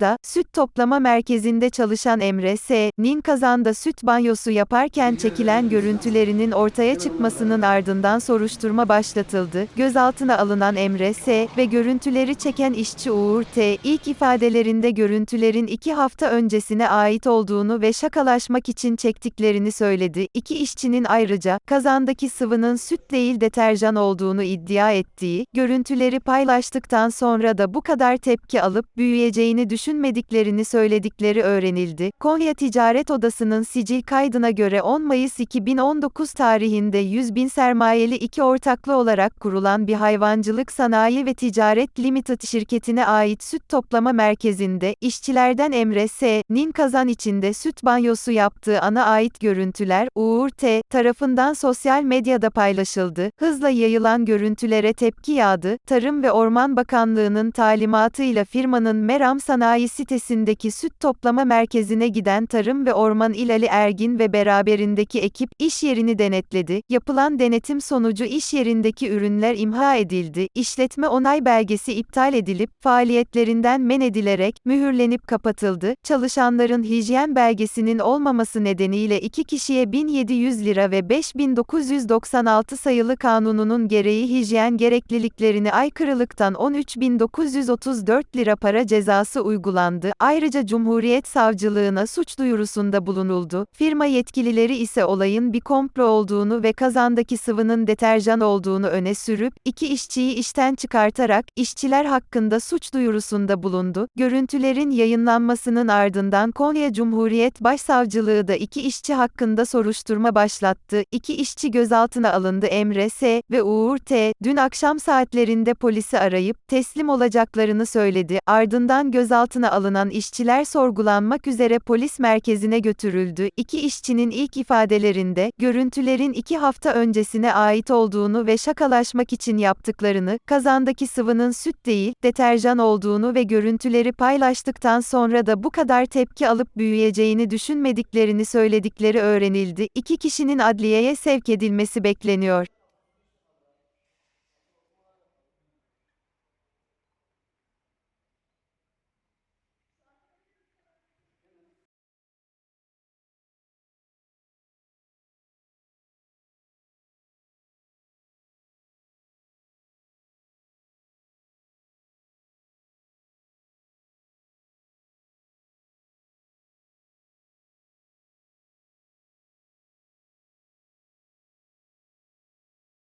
Irak'ta, süt toplama merkezinde çalışan Emre S.'nin kazanda süt banyosu yaparken çekilen görüntülerinin ortaya çıkmasının ardından soruşturma başlatıldı. Gözaltına alınan Emre S. ve görüntüleri çeken işçi Uğur T. ilk ifadelerinde görüntülerin iki hafta öncesine ait olduğunu ve şakalaşmak için çektiklerini söyledi. İki işçinin ayrıca, kazandaki sıvının süt değil deterjan olduğunu iddia ettiği, görüntüleri paylaştıktan sonra da bu kadar tepki alıp büyüyeceğini düşünmediklerini söyledikleri öğrenildi. Konya Ticaret Odası'nın sicil kaydına göre 10 Mayıs 2019 tarihinde 100 bin sermayeli iki ortaklı olarak kurulan bir hayvancılık sanayi ve ticaret limited şirketine ait süt toplama merkezinde, işçilerden Emre S.'nin kazan içinde süt banyosu yaptığı ana ait görüntüler, Uğur T. tarafından sosyal medyada paylaşıldı. Hızla yayılan görüntülere tepki yağdı. Tarım ve Orman Bakanlığı'nın talimatıyla firmanın Meram Sanayi sitesindeki süt toplama merkezine giden Tarım ve Orman İl Ali Ergin ve beraberindeki ekip, iş yerini denetledi. Yapılan denetim sonucu iş yerindeki ürünler imha edildi. İşletme onay belgesi iptal edilip, faaliyetlerinden men edilerek, mühürlenip kapatıldı. Çalışanların hijyen belgesinin olmaması nedeniyle iki kişiye 1700 lira ve 5996 sayılı kanununun gereği hijyen gerekliliklerine aykırılıktan 13934 lira para cezası uygulandı. Ayrıca Cumhuriyet Savcılığına suç duyurusunda bulunuldu. Firma yetkilileri ise olayın bir komplo olduğunu ve kazandaki sıvının deterjan olduğunu öne sürüp, iki işçiyi işten çıkartarak, işçiler hakkında suç duyurusunda bulundu. Görüntülerin yayınlanmasının ardından Konya Cumhuriyet Başsavcılığı da iki işçi hakkında soruşturma başlattı. İki işçi gözaltına alındı Emre S. ve Uğur T. Dün akşam saatlerinde polisi arayıp, teslim olacaklarını söyledi. Ardından gözaltına alınan işçiler sorgulanmak üzere polis merkezine götürüldü. İki işçinin ilk ifadelerinde, görüntülerin iki hafta öncesine ait olduğunu ve şakalaşmak için yaptıklarını, kazandaki sıvının süt değil, deterjan olduğunu ve görüntüleri paylaştıktan sonra da bu kadar tepki alıp büyüyeceğini düşünmediklerini söyledikleri öğrenildi. İki kişinin adliyeye sevk edilmesi bekleniyor.